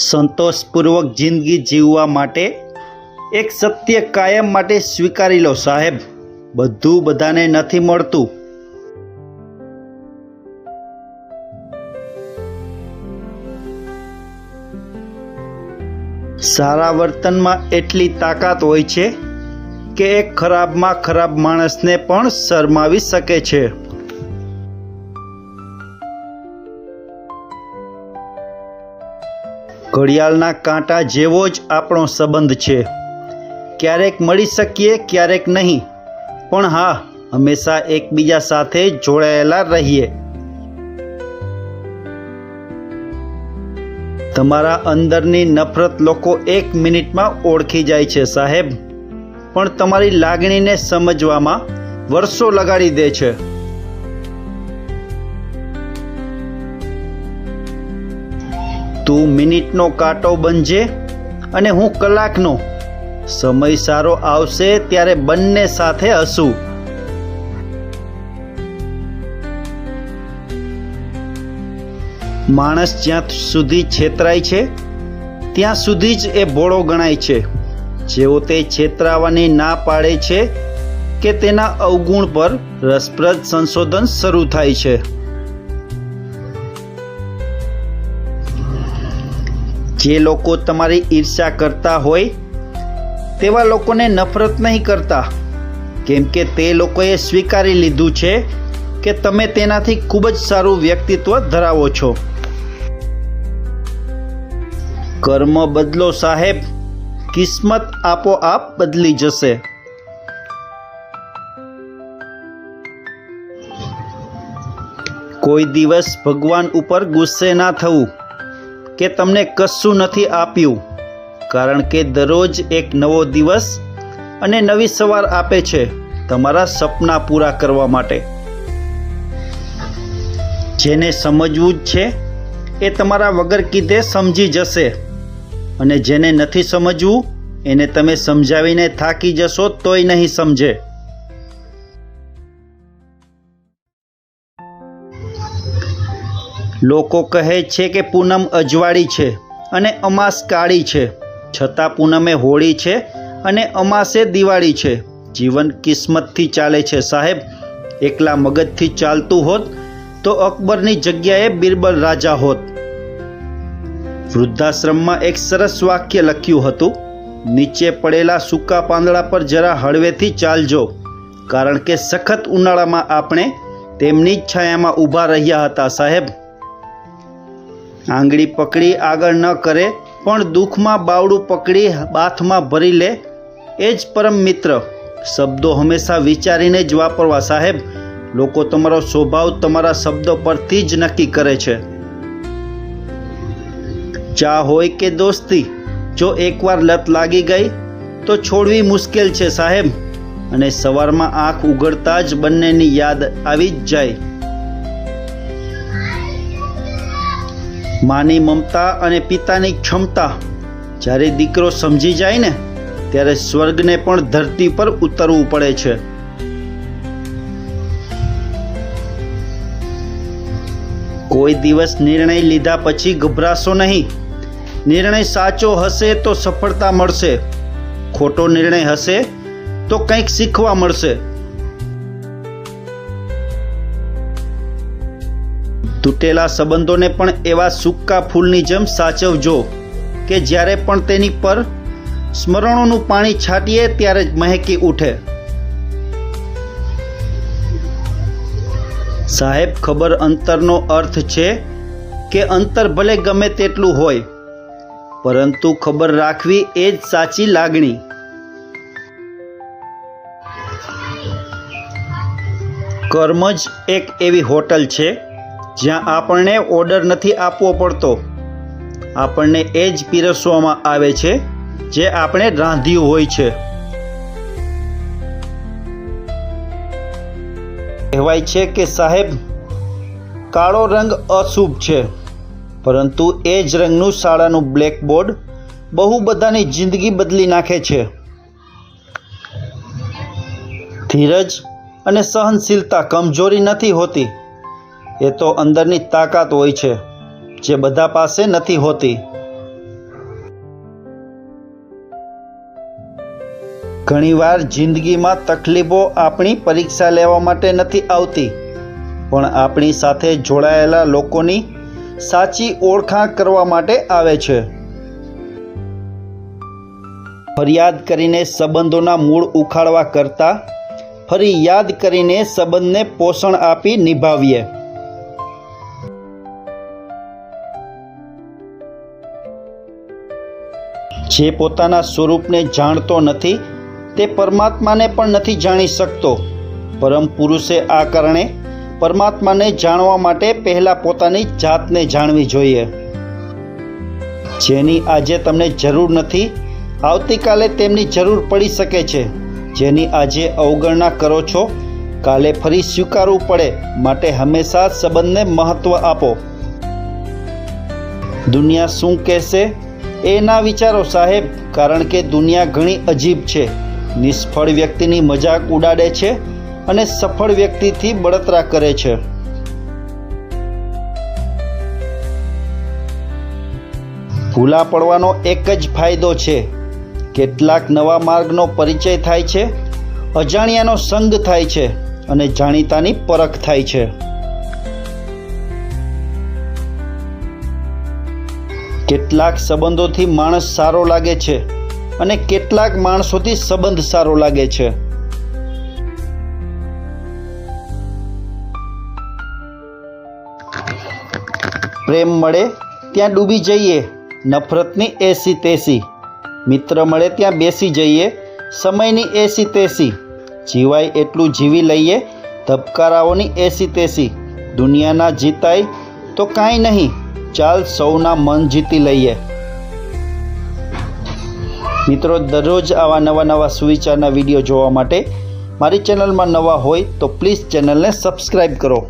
સંતોષપૂર્વક જિંદગી જીવવા માટે એક સત્ય કાયમ માટે સ્વીકારી લો, સાહેબ. બધું બધાને નથી મળતું. સારા વર્તનમાં એટલી તાકાત હોય છે કે એક ખરાબમાં ખરાબ માણસને પણ શરમાવી શકે છે. ઘડિયાળના કાંટા જેવો જ આપણો સંબંધ છે. ક્યારેક મળી શકીએ, ક્યારેક નહીં. પણ હા, હંમેશા એકબીજા સાથે જોડાયેલા રહીએ. તમારા અંદરની નફરત લોકો એક મિનિટમાં ઓળખી જાય છે, સાહેબ. પણ તમારી લાગણીને સમજવામાં વર્ષો લગાડી દે છે. તું મિનિટનો કાંટો બનજે અને હું કલાકનો સમય સારો આવશે ત્યારે બંને સાથે હસું. માણસ જ્યાં સુધી છેતરાય છે, ત્યાં સુધી જ એ ભોળો ગણાય છે. જેઓ તે છેતરાવાની ના પાડે છે કે તેના અવગુણ પર રસપ્રદ સંશોધન શરૂ થાય છે. જે લોકો તમારી ઈર્ષા કરતા હોય, તેવા લોકોને નફરત નહીં કરતા. કેમ કે તે લોકોએ સ્વીકારી લીધું છે કે તમે તેનાથી ખૂબ જ સારું વ્યક્તિત્વ ધરાવો છો. કર્મ બદલો સાહેબ. કિસ્મત આપોઆપ બદલી જશે. કોઈ દિવસ ભગવાન ઉપર ગુસ્સે ના થવું. કે તમને કશું નથી આપ્યું, કારણ કે દરરોજ એક નવો દિવસ અને નવી સવાર આપે છે તમારા સપના પૂરા કરવા માટે. જેને સમજવું જ છે, એ તમારા વગર કીધે સમજી જશે. અને જેને નથી સમજવું, એને તમે સમજાવીને થાકી જશો તોય નહીં સમજે. લોકો કહે છે કે પૂનમ અજવાળી છે અને અમાસ કાળી છે. છતાં પૂનમે હોળી છે અને અમાસે દિવાળી છે. જીવન કિસ્મતથી ચાલે છે સાહેબ. એકલા મગજથી ચાલતું હોત તો અકબરની જગ્યાએ બિરબલ રાજા હોત. વૃદ્ધાશ્રમમાં એક સરસ વાક્ય લખ્યું હતું, નીચે પડેલા સૂકા પાંદડા પર જરા હળવેથી ચાલજો, કારણ કે સખત ઉનાળામાં આપણે તેમની જ છાયામાં ઊભા રહ્યા હતા સાહેબ. આંગળી પકડી આગળ ન કરે, પણ દુઃખમાં બાવડું પકડી બાથમાં ભરી લે. એ જ પરમ મિત્ર. શબ્દો હંમેશા વિચારીને જ વાપરવા, સાહેબ. લોકો તમારો સ્વભાવ તમારા શબ્દો પરથી જ નક્કી કરે છે. ચા હોય કે દોસ્તી, જો એકવાર લત લાગી ગઈ, તો છોડવી મુશ્કેલ છે, સાહેબ. અને સવારમાં આંખ ઉઘડતા જ બંનેની યાદ આવી જ જાય. માની મમતા અને પિતાની ક્ષમતા. જ્યારે દીકરો સમજી જાય ને, ત્યારે સ્વર્ગને પણ ધરતી પર ઉતરવું પડે છે. કોઈ દિવસ નિર્ણય લીધા પછી ગભરાશો નહીં. નિર્ણય સાચો હશે તો સફળતા મળશે. ખોટો નિર્ણય હશે તો કંઈક શીખવા મળશે. તૂટેલા સંબંધોને પણ એવા સૂકા ફૂલની જેમ સાચવજો કે જ્યારે પણ તેની પર સ્મરણોનું પાણી છાંટીએ ત્યારે જ મહેકી ઉઠે. સાહેબ, ખબર અંતરનો અર્થ છે કે અંતર ભલે ગમે તેટલું હોય, પરંતુ ખબર રાખવી એ જ સાચી લાગણી. કર્મ જ એક એવી હોટલ છે જ્યાં આપણને ઓર્ડર નથી આપવો પડતો. આપણને એ જ પીરસવામાં આવે છે, જે આપણે રાંધ્યું હોય છે. કહેવાય છે કે સાહેબ, કાળો રંગ અશુભ છે, પરંતુ એ જ રંગનું શાળાનું બ્લેકબોર્ડ બહુ બધાની જિંદગી બદલી નાખે છે. ધીરજ અને સહનશીલતા કમજોરી નથી હોતી. એ તો અંદરની તાકાત હોય છે, જે બધા પાસે નથી હોતી. ઘણીવાર જિંદગીમાં તકલીફો આપણી પરીક્ષા લેવા માટે નથી આવતી, પણ આપણી સાથે જોડાયેલા લોકોની સાચી ઓળખાણ કરવા માટે આવે છે. ફરિયાદ કરીને સંબંધોના મૂળ ઉખાડવા કરતાં ફરી યાદ કરીને સંબંધને પોષણ આપી નિભાવીએ. જે પોતાના સ્વરૂપને જાણતો નથી, તે પરમાત્માને પણ નથી જાણી શકતો. પરમ પુરુષે આ કારણે પરમાત્માને જાણવા માટે પહેલાં પોતાની જાતને જાણવી જોઈએ. જેની આજે તમને જરૂર નથી, આવતીકાલે તેમની જરૂર પડી શકે છે. જેની આજે અવગણના કરો છો, કાલે ફરી સ્વીકારવું પડે, માટે હંમેશા સંબંધને મહત્ત્વ આપો. દુનિયા શું કહેશે? એ ના વિચારો સાહેબ, કારણ કે દુનિયા ઘણી અજીબ છે. નિષ્ફળ વ્યક્તિની મજાક ઉડાડે છે અને સફળ વ્યક્તિથી બળતરા કરે છે. ભૂલા પડવાનો એક જ ફાયદો છે. કેટલાક નવા માર્ગનો પરિચય થાય છે, અજાણ્યાનો સંગ થાય છે અને જાણીતાની પરખ થાય છે. કેટલાક સંબંધોથી માણસ સારો લાગે છે અને કેટલાક માણસોથી સંબંધ સારો લાગે છે. પ્રેમ મળે ત્યાં ડૂબી જઈએ, નફરતની એસી તેસી. મિત્ર મળે ત્યાં બેસી જઈએ, સમયની એસી તેસી. જીવાય એટલું જીવી લઈએ, ધબકારાઓની એસી તેસી. દુનિયાના જીતાય તો કાંઈ નહીં ચાલ સૌના મન જીતી લઈએ. મિત્રો, દરરોજ આવા નવા નવા સુવિચારના વીડિયો જોવા માટે મારી ચેનલમાં નવા હોય તો પ્લીઝ ચેનલને સબસ્ક્રાઈબ કરો.